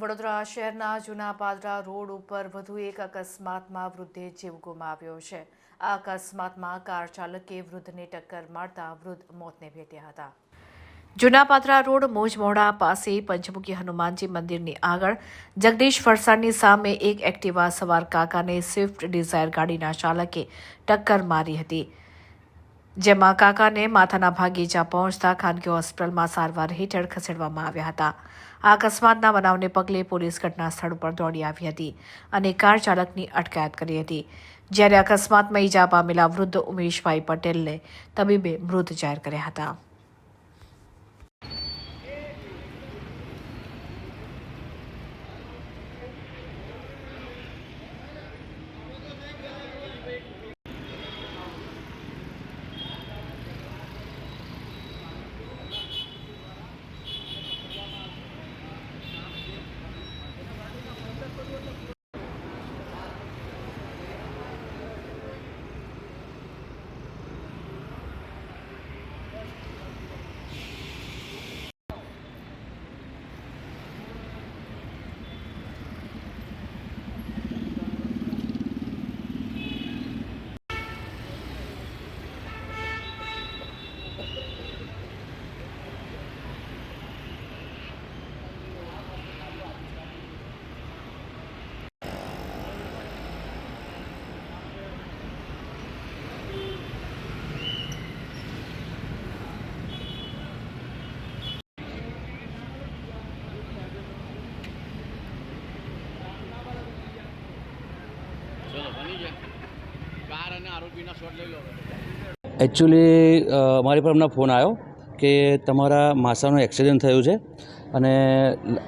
વડોદરા શહેરના જૂના પાદરા રોડ ઉપર વધુ એક અકસ્માતમાં વૃદ્ધે જીવ ગુમાવ્યો છે. આ અકસ્માતમાં કાર ચાલકે વૃદ્ધને ટક્કર મારતા વૃદ્ધ મોતને ભેટ્યા હતા. જૂના પાદરા રોડ મોજમોડા પાસે પંચમુખી હનુમાનજી મંદિરની આગળ જગદીશ ફરસાણની સામે એક એક્ટિવા સવાર કાકાને સ્વિફ્ટ ડિઝાયર ગાડીના ચાલકે ટક્કર મારી હતી. જેમાં કાકાને માથાના ભાગે ઈજા પહોંચતા ખાનગી હોસ્પિટલમાં સારવાર હેઠળ ખસેડવામાં આવ્યા હતા. આ અકસ્માતના બનાવને પગલે પોલીસ ઘટના સ્થળ પર દોડી આવી હતી અને કાર ચાલકની અટકાયત કરી હતી. જ્યારે અકસ્માતમાં ઈજા પામેલા વૃદ્ધ ઉમેશભાઈ પટેલને તબીબે મૃત જાહેર કર્યા હતા. એકચ્યુઅલી મારી પર હમણાં ફોન આવ્યો કે તમારા માસાનું એક્સિડન્ટ થયું છે અને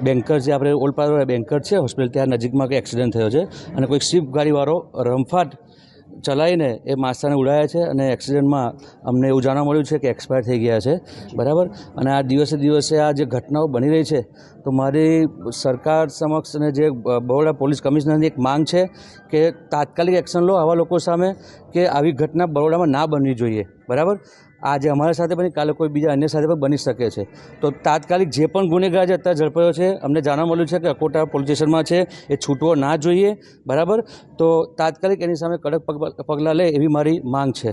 બેન્કર જે આપણે ઓલપાડ બેન્કર છે હોસ્પિટલ ત્યાં નજીકમાં કંઈ એક્સિડન્ટ થયો છે અને કોઈ સ્વિફ્ટ ગાડીવાળો રમફાટ ચલાવીને એ માસ્તાને ઉડાયા છે અને એક્સિડન્ટમાં અમને એવું જાણવા મળ્યું છે કે એક્સપાયર થઈ ગયા છે. બરાબર? અને આ દિવસે દિવસે આ જે ઘટનાઓ બની રહી છે, તો મારી સરકાર સમક્ષ અને જે બરોડા પોલીસ કમિશનરની એક માંગ છે કે તાત્કાલિક એક્શન લો આવા લોકો સામે કે આવી ઘટના બરોડામાં ના બનવી જોઈએ. બરાબર? આજે અમારા સાથે બની કાલે કોઈ બીજા અન્ય સાથે પણ બની શકે છે. તો તાત્કાલિક જે પણ ગુનેગાર જે અત્યારે ઝડપાયો છે અમને જાણવા મળ્યું છે કે અકોટા પોલીસ સ્ટેશનમાં છે એ છૂટવો ના જોઈએ બરાબર? તો તાત્કાલિક એની સામે કડક પગ- પગલાં લે એવી મારી માંગ છે.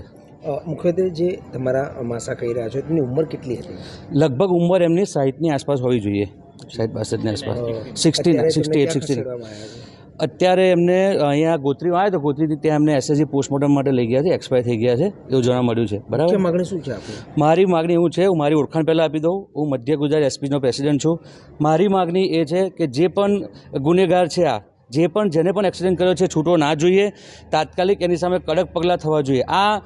મુખ્યત્વે જે તમારા માસા કહી રહ્યા છો તેની ઉંમર કેટલી હતી? લગભગ ઉંમર એમની સાહીઠની આસપાસ હોવી જોઈએ. સાહીઠ બાસઠની આસપાસ. સિક્સટી સિક્સટી એટ તેમને સિક્સટી અત્યારે એમને અહીંયા ગોત્રી આવ્યા તો ગોત્રીથી ત્યાં એમને એસએસજી પોસ્ટમોર્ટમ માટે લઈ ગયા છે એક્સપાયર થઈ ગયા છે એવું જાણવા મળ્યું છે. બરાબર? માગણી શું છે મારી માગણી એવું છે હું મારી ઓળખાણ પહેલાં આપી દઉં. હું મધ્ય ગુજરાત એસપીનો પ્રેસિડેન્ટ છું. મારી માગણી એ છે કે જે પણ ગુનેગાર છે આ જે પણ જેને પણ એક્સિડન્ટ કર્યો છે છૂટો ના જોઈએ તાત્કાલિક એની સામે કડક પગલાં થવા જોઈએ. આ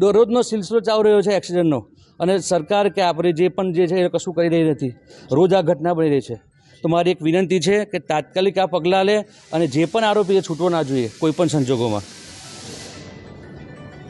દરરોજનો સિલસિલો ચાલી રહ્યો છે એક્સિડન્ટનો અને સરકાર કે આપણે જે પણ જે છે એ કશું કરી રહી નથી. રોજ આ ઘટના બની રહી છે. તો મારી એક વિનંતી છે કે તાત્કાલિક આ પગલાં લે અને જે પણ આરોપી છૂટવો ના જોઈએ કોઈપણ સંજોગોમાં.